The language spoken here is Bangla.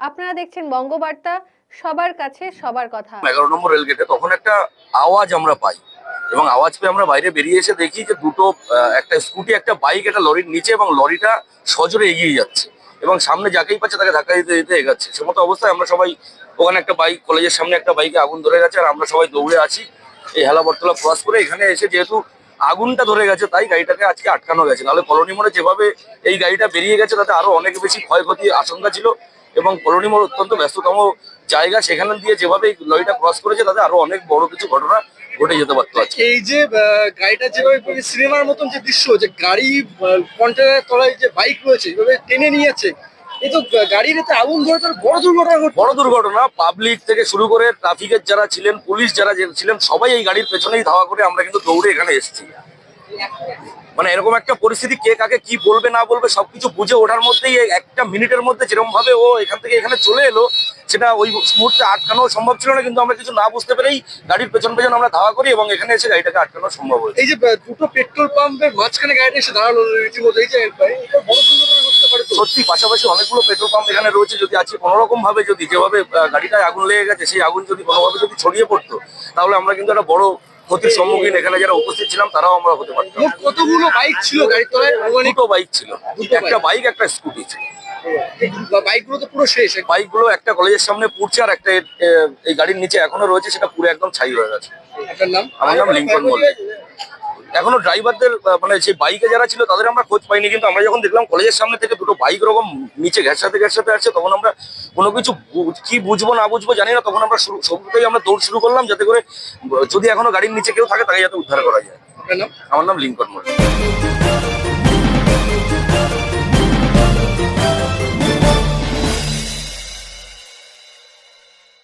আপনারা দেখছেন বঙ্গবার্তা, সবার কাছে সবার কথা। এগারো নম্বর রেলগেটে তখন একটা আওয়াজ আমরা পাই এবং আওয়াজ পেয়ে আমরা বাইরে বেরিয়ে এসে দেখি যে দুটো একটা স্কুটি একটা বাইক একটা লরির নিচে এবং লরিটা সজোরে এগিয়ে যাচ্ছে এবং সামনে যাকেই পাচ্ছে তাকে ধাক্কা দিতে দিতে এগাচ্ছে। সে মতো অবস্থায় আমরা সবাই ওখানে একটা বাইক কলেজের সামনে একটা বাইকে আগুন ধরে গেছে আর আমরা সবাই দৌড়ে আছি এই হেলাবরতলা ক্রস করে। এখানে এসে যেহেতু আগুনটা ধরে গেছে, তাই গাড়িটাকে আজকে আটকানো গেছে। নাহলে কলোনি মোড়ে যেভাবে এই গাড়িটা বেরিয়ে গেছে, তাতে আরও অনেক বেশি ক্ষয়ক্ষতির আশঙ্কা ছিল এবং কলোনি মোড় অত্যন্ত ব্যস্ততম জায়গা। সেখানে দিয়ে যেভাবে এই লরিটা ক্রস করেছে, তাতে আরও অনেক বড় কিছু ঘটনা ঘটে যেতে এই যে গাড়িটা যেভাবে সিনেমার মতন যে দৃশ্য, যে গাড়ি তলায় যে বাইক রয়েছে টেনে নিয়ে যাচ্ছে এই তো গা- গাড়ির এতে আগুন ধরে বড় দুর্ঘটনা বড় দুর্ঘটনা পাবলিক থেকে শুরু করে ট্রাফিকের যারা ছিলেন পুলিশ যারা ছিলেন সবাই এই গাড়ির পেছনেই ধাওয়া করে আমরা কিন্তু দৌড়ে এখানে এসেছি। মানে এরকম একটা পরিস্থিতি কে কাকে কি বলবে না বলবে সবকিছু বুঝে ওঠার মধ্যেই একটা মিনিটের মধ্যে যেরকম ভাবে ও এখান থেকে এখানে চলে এলো সেটা ওই মুহূর্তে আটকানো সম্ভব ছিল না কিন্তু আমরা কিছু না বুঝতে পেরেই গাড়ির পেছন পেছন আমরা ধাওয়া করি এবং এখানে এসে গাড়িটাকে আটকানো সম্ভব হয়েছে। এই যে দুটো পেট্রোল পাম্পের মাঝখানে গাড়িটা এসে দাঁড়াল রীতিমতো এই যে বড় দুর্ঘটনা ঘটতে পারে তো সত্যি পাশাপাশি অনেকগুলো পেট্রোল পাম্প এখানে রয়েছে যদি আজকে কোনো রকম ভাবে যদি যেভাবে গাড়িটায় আগুন লেগে গেছে সেই আগুন যদি কোনোভাবে যদি ছড়িয়ে পড়তো তাহলে আমরা কিন্তু একটা বড় ক্ষতির সম্মুখীন এখানে যারা উপস্থিত ছিলাম তারাও আমরা হতে পারতাম। কতগুলো বাইক ছিল গাড়ির তলায়? দুটো বাইক ছিল। একটা বাইক একটা স্কুটি ছিল। বাইকগুলো তো পুরো শেষ। বাইকগুলো একটা কলেজের সামনে পুড়ছে আর একটা এই গাড়ির নিচে এখনও রয়েছে সেটা পুরো একদম ছাই হয়ে গেছে। আমার নাম লিঙ্কন মল্লিক। এখনও ড্রাইভারদের মানে যে বাইকে যারা ছিল তাদের আমরা খোঁজ পাইনি কিন্তু আমরা যখন দেখলাম কলেজের সামনে থেকে দুটো বাইক রকম নিচে ঘেঁষাতে ঘেঁষাতে আসছে তখন আমরা কোনো কিছু কি বুঝব না বুঝব জানি না তখন আমরা শুরু শুরুতেই আমরা দৌড় শুরু করলাম যাতে করে যদি এখনও গাড়ির নিচে কেউ থাকে তাকে যাতে উদ্ধার করা যায়। আমার নাম লিঙ্কন মল্লিক